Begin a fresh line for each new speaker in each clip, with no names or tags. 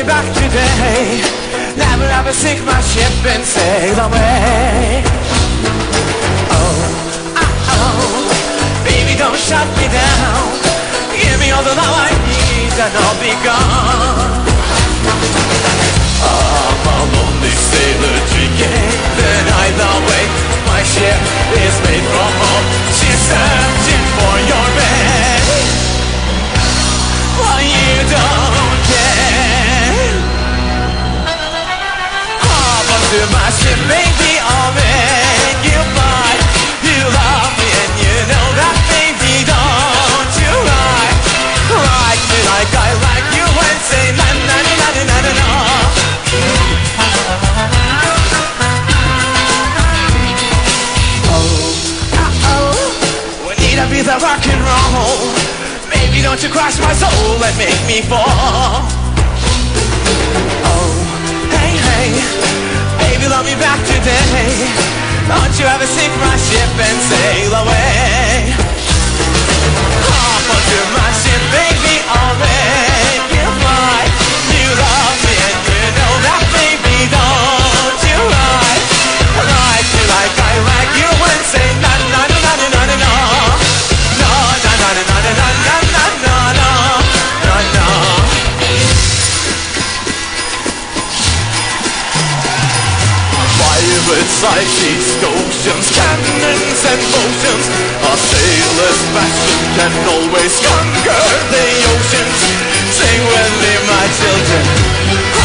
me back today. Never ever sink my ship and sail away. Oh, uh oh, baby, don't shut me down. Give me all the love I need and I'll be gone. I'm a lonely sailor drinking the night away. My ship is made from home. She. Of rock and roll. Baby, don't you crush my soul and make me fall. Don't you ever sink my ship and sail away. Pirates, psychics, oceans, cannons and potions A sailor's passion can always conquer the oceans. Sing with me, my children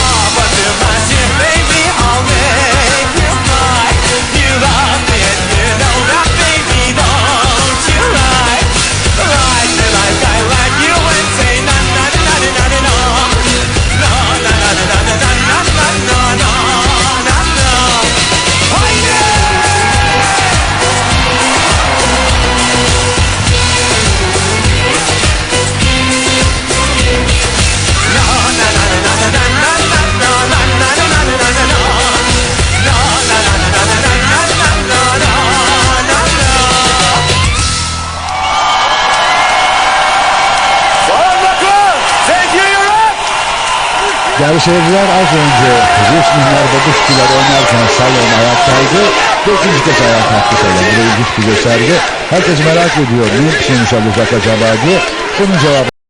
Değerli seyirciler az önce Rusminler ve Duşkiler oynarken salon ayaktaydı. Dördüncü kez ayağa kalktı salon. Burayı Duşki gösterdi. Herkes merak ediyor. Ne sonuç alacak acaba diye. Bunun cevabı